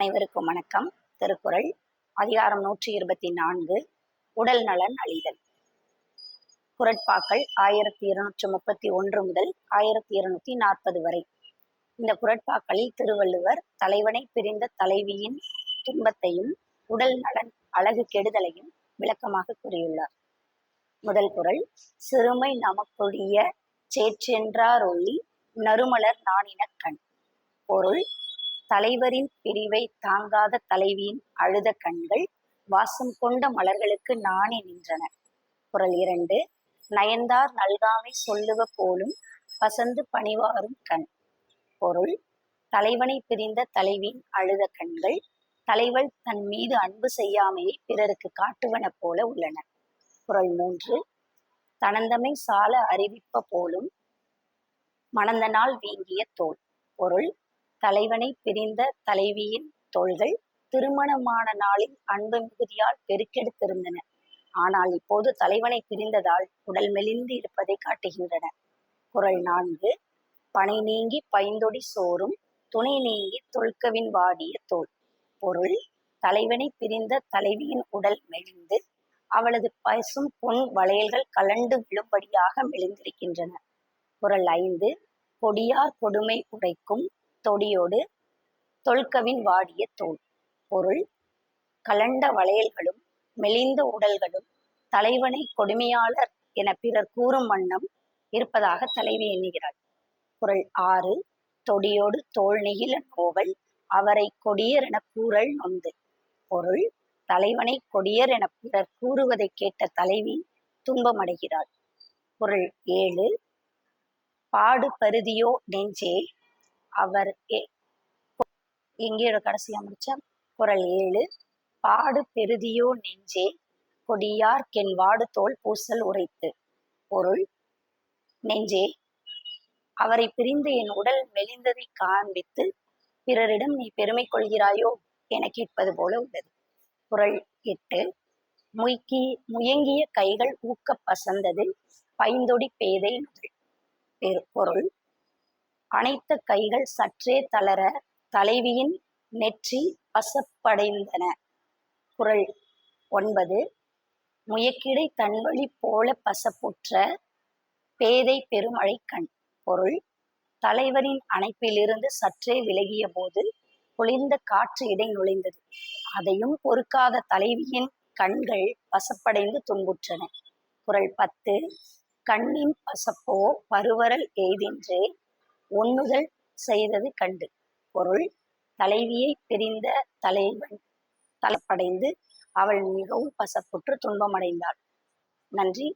அனைவருக்கும் வணக்கம். திருக்குறள் அதிகாரம் நூற்றி இருபத்தி நான்கு உடல் நலன் அழிதல். குரட்பாக்கள் ஆயிரத்தி இருநூற்றி முப்பத்தி ஒன்று முதல் ஆயிரத்தி இருநூத்தி நாற்பது வரை. இந்த குரட்பாக்களில் திருவள்ளுவர் தலைவனை பிரிந்த தலைவியின் துன்பத்தையும் உடல் நலன் அழகு கெடுதலையும் விளக்கமாக கூறியுள்ளார். முதல் குரல் சிறுமை நமக்குரிய சேற்றென்றார் ஒளி நறுமலர் நாணின கண். பொருள் தலைவரின் பிரிவை தாங்காத தலைவியின் அழுத கண்கள் வாசம் கொண்ட மலர்களுக்கு நாணி நின்றன. குரல் இரண்டு நயந்தார் நல்காமை சொல்லுவ போலும் பசந்து பணிவாரும் கண். பொருள் தலைவனை பிரிந்த தலைவியின் அழுத கண்கள் தலைவள் தன் மீது அன்பு செய்யாமையை பிறருக்கு காட்டுவன போல உள்ளன. குரல் மூன்று தனந்தமை சால அறிவிப்ப போலும் மணந்த நாள் வீங்கிய தோல். பொருள் தலைவனை பிரிந்த தலைவியின் தோள்கள் திருமணமான நாளில் அன்பு மிகுதியால் பெருக்கெடுத்திருந்தன. ஆனால் இப்போது தலைவனை பிரிந்ததால் உடல் மெலிந்து இருப்பதை காட்டுகின்றன. குரல் நான்கு பனை நீங்கி பைந்தொடி சோறும் துணை நீங்கி தொல்கவின் வாடிய தோல். பொருள் தலைவனை பிரிந்த தலைவியின் உடல் மெலிந்து அவளது பசும் பொன் வளையல்கள் கலண்டு விழும்படியாக மெலிந்திருக்கின்றன. குரல் ஐந்து கொடியார் கொடுமை உடைக்கும் தொடியோடு தொல்கவின் வாடிய தோல். பொருள் கலண்ட வளையல்களும் மெலிந்த உடல்களும் தலைவனை கொடுமையாளர் என பிறர் கூறும் வண்ணம் இருப்பதாக தலைவி எண்ணுகிறாள். குரல் ஆறு தொடியோடு தோல் நெகிழ நோவல் அவரை கொடியர் என கூறல் நொந்து. பொருள் தலைவனை கொடியர் என பிறர் கூறுவதை கேட்ட தலைவி துன்பமடைகிறாள். குரல் ஏழு பாடு பருதியோ நெஞ்சே அவர் எங்கேயோட கடைசியா முடிச்சா குரல் ஏழு. பாடு பெருதியோ நெஞ்சே கொடியார் கென் வாடு தோல் பூசல் உரைத்து. பொருள் நெஞ்சே அவரை பிரிந்து என் உடல் மெலிந்ததை காண்பித்து பிறரிடம் நீ பெருமை கொள்கிறாயோ என கேட்பது போல உள்ளது. குரல் எட்டு. முய்க்கி முயங்கிய கைகள் ஊக்க பசந்தது பைந்தொடி பேதை பொருள் அனைத்த கைகள் சற்றே தளர தலைவியின் நெற்றி பசப்படைந்தன குரல் ஒன்பது. முயக்கிடை தன்வழி போல பசப்புற்ற பேதை பெருமழை கண் பொருள் தலைவரின் அணைப்பிலிருந்து சற்றே விலகிய போது குளிர்ந்த காற்று இடை நுழைந்தது. அதையும் பொறுக்காத தலைவியின் கண்கள் பசப்படைந்து துன்புற்றன. குரல் பத்து. கண்ணின் பசப்போ பருவரல் எய்தின்றே ஒண்ணுதல் செய்தது கண்டு. பொருள் தலைவியை பிரிந்த தலைவன் தலப்படைந்து அவள் மிகவும் பசப்புற்று துன்பமடைந்தாள். நன்றி.